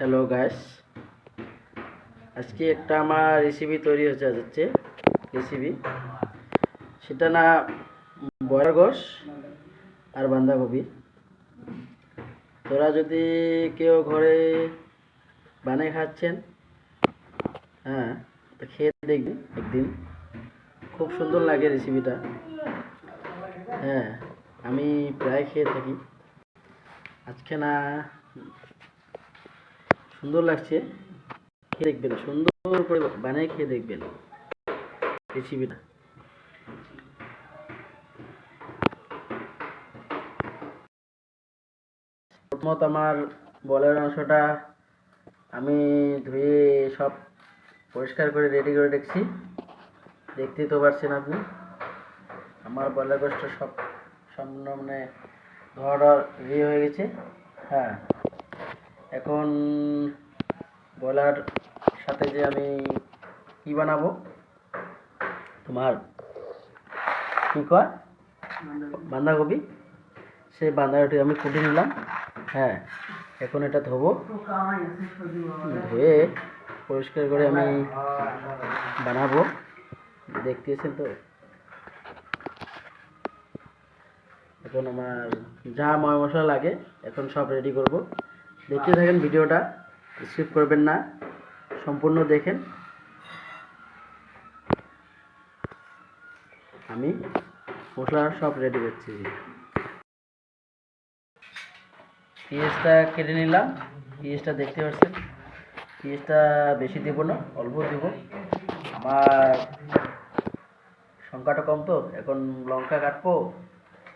Hello guys আজকে একটা আমার রেসিপি তৈরি হচ্ছে হচ্ছে রেসিপি সেটা না বয়লার গোস আর বাঁধাকপি। তোরা যদি কেউ ঘরে বানিয়ে খাচ্ছেন হ্যাঁ তো খেয়ে দেখবি একদিন। খুব সুন্দর লাগে রেসিপিটা হ্যাঁ আমি প্রায় খেয়ে থাকি। আজকে না সুন্দর লাগছে, খেয়ে দেখবেন, সুন্দর করে বানিয়ে খেয়ে দেখবেন। রেসিপিটা প্রথমত আমার বলের অংশটা আমি ধুয়ে সব পরিষ্কার করে রেডি করে রেখেছি। দেখতেই তো পারছেন আপনি। আমার বলের গোষ্ঠটা সব সম্পূর্ণ মানে ধোয়াটা রেডি হয়ে গেছে। হ্যাঁ। এখন বলার সাথে যে আমি কি বানাবো? তোমার কি কয়? বাঁধাকপি। সেই বাঁধাকপি আমি কুটে নিলাম। হ্যাঁ এখন এটা ধোবো। ধুয়ে পরিষ্কার করে আমি বানাবো। দেখতেছেন তো? এখন আমার যা ময় মশলা লাগে এখন সব রেডি করব। দেখতে থাকেন ভিডিওটা, স্কিপ করবেন না, সম্পূর্ণ দেখেন। আমি মশলা সব রেডি করছি। পেঁয়াজটা কেটে নিলাম। পেঁয়াজটা দেখতে পাচ্ছেন, পেঁয়াজটা বেশি দেবো না, অল্প দেব। আমার সংখ্যাটা কম তো, এখন লঙ্কা কাটবো,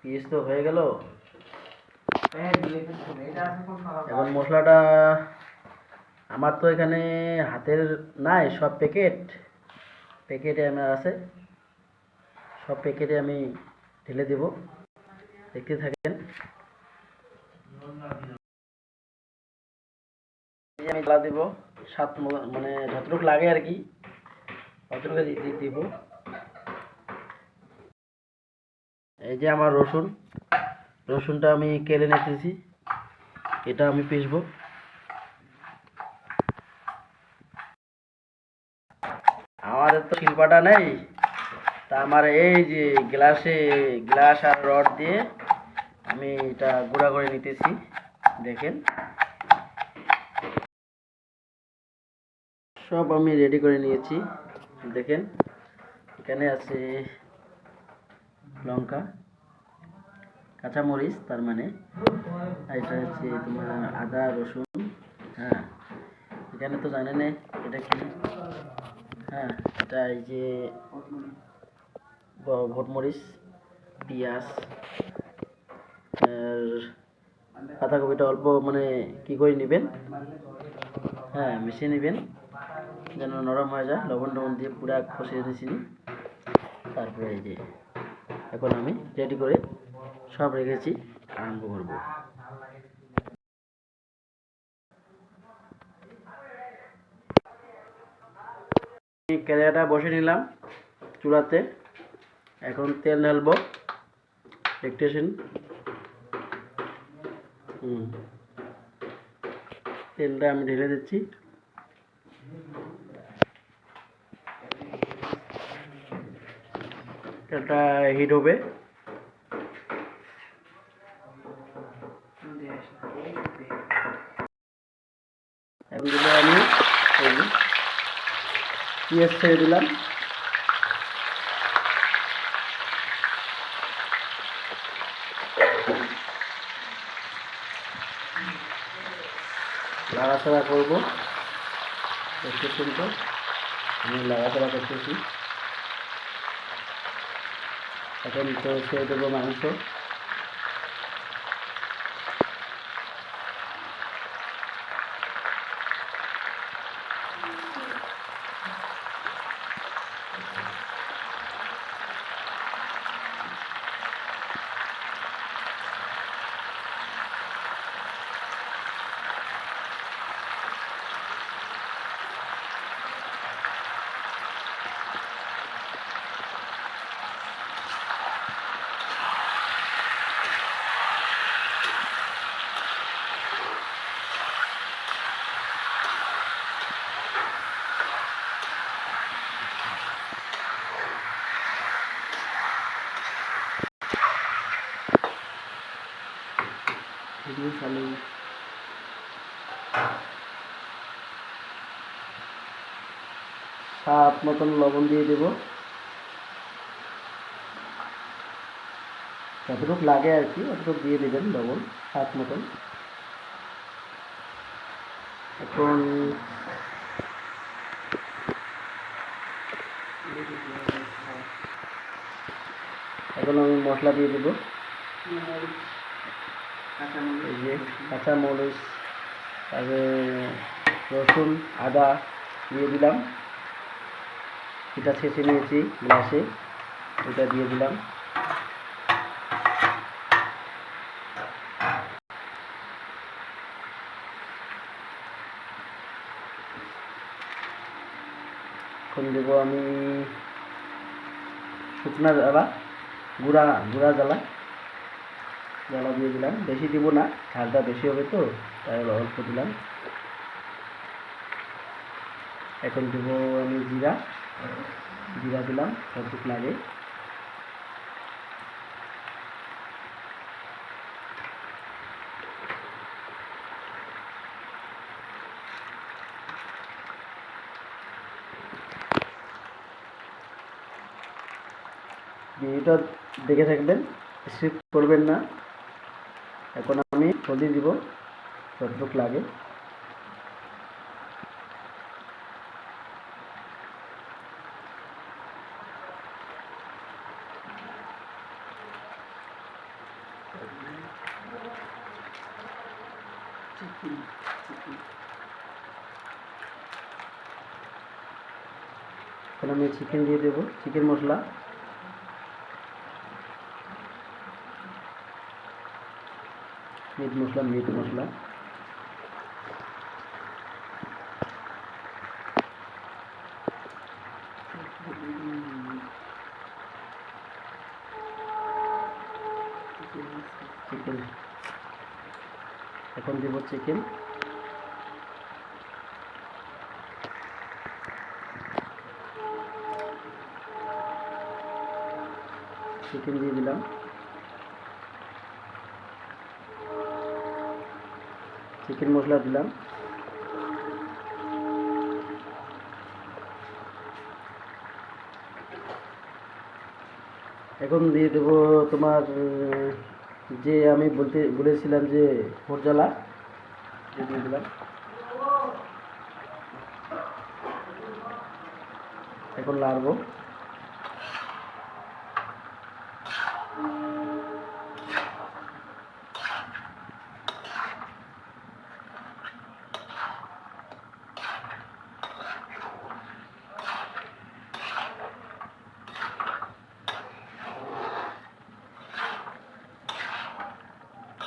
পেঁয়াজ তো হয়ে গেল। এখন মশলাটা আমার তো এখানে হাতের নাই, সব প্যাকেট প্যাকেটে আমার আছে। সব প্যাকেটে আমি ঢেলে দেব। দেখতে থাকেন। আমি জ্বালা দেব। সাত মানে যতটুকু লাগে আর কি, ততটুকু দিব। এই যে আমার রসুন। রসুনটা আমি কেটে নিতেছি। এটা আমি পিসবো আমাদের তো শিল্পাটা নেই, তা আমার এই যে গ্লাসে গ্লাস আর রড দিয়ে আমি এটা গুঁড়া করে নিতেছি, দেখেন। সব আমি রেডি করে নিয়েছি, দেখেন। এখানে আছে লঙ্কা। কাঁচামরিচ তার মানে এটা হচ্ছে তোমার আদা, রসুন হ্যাঁ। এখানে তো জানে না, এটা কি? হ্যাঁ এটা এই যে ভোটমরিচ পেঁয়াজ, আর পাতাকপিটা অল্প মানে কি করে নেবেন? হ্যাঁ মিশিয়ে নেবেন, যেন নরম হয়ে যায়। লবণ টবণ দিয়ে পুরা খসিয়ে দিয়েছি তারপরে এই যে, এখন আমি রেডি করে সব রেখেছি, আরম্ভ করব। কেরাটা বসে নিলাম চুলাতে। এখন তেল ঢালবো দেখতেছেন হুম। তেলটা আমি ঢেলে দিচ্ছি। তেলটা হিট হবে এখন দিলে আমি এই যে পেঁয়াজ ছেড়ে দিলাম। লাড়াচাড়া করব। দেখতেছেন তো আমি লাড়াচাড়া করতেছি। এখন তো ছেড়ে দেবো মাংস। চালু সাত মতন লবণ দিয়ে দেব। যতটুকু লাগে আর কি, অতটুকু দিয়ে দেবেন লবণ, সাত মতন। এখন এখন আমি মশলা দিয়ে দেবো। এই যে কাঁচা মরিচ তারপরে রসুন আদা দিয়ে দিলাম। এটা ছেঁচে নিয়েছি গ্লাসে এটা দিয়ে দিলাম। এখন দেবো আমি শুকনা জ্বালা গুঁড়া গুঁড়া জ্বালা জ্বালা দিয়ে দিলাম। বেশি দিব না, ঝালটা বেশি হবে তো, তাই অল্প দিলাম। এখন দেবো আমি জিরা। জিরা দিলাম যতটুকু লাগে। ভিডিওটা দেখে থাকবেন, স্কিপ করবেন না। এখন আমি হলদি দিব যতটুকু লাগে। এখন আমি চিকেন দিয়ে দেবো। Chicken masala meat masala meat masala. Chicken এখন দেব চিকেন চিকেন দিয়ে দিলাম। চিকেন মশলা দিলাম। এখন দিয়ে দেবো তোমার, যে আমি বলতে, বলেছিলাম যে ভোটজালা দিয়ে দিলাম। এখন লাড়বো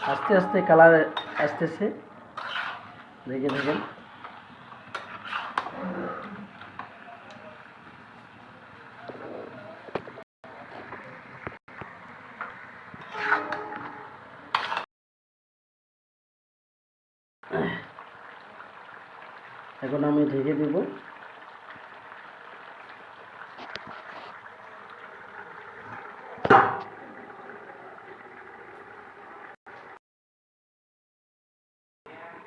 আস্তে আস্তে কালার আসতেছে। দেখে দেখেন। এখন আমি ঢেকে দেব।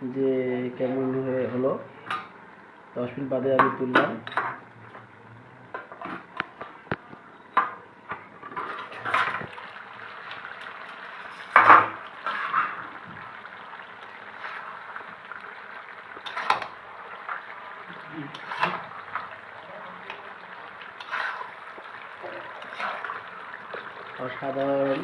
যে কেমন হয়ে হলো দশ মিনিট বাদে আমি তুললাম। অসাধারণ।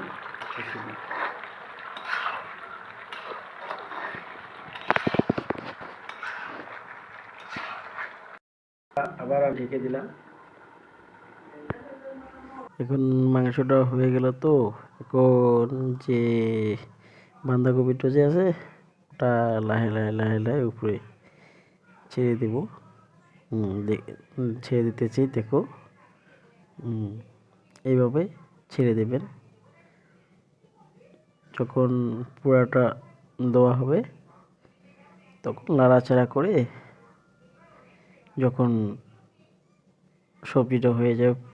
আবার আমি ঢেকে দিলাম। এখন মাংসটা হয়ে গেল তো। এখন যে বাঁধাকপিটা যে আছে ওটা লাহে লাহে লাহে লাহে উপরে ছেড়ে দেব। হুম, দে- হুম, ছেড়ে দেখো। এইভাবে ছেড়ে দেবেন। যখন পুরাটা দেওয়া হবে তখন নাড়াচাড়া করে যখন সবজিটা হয়ে যাবে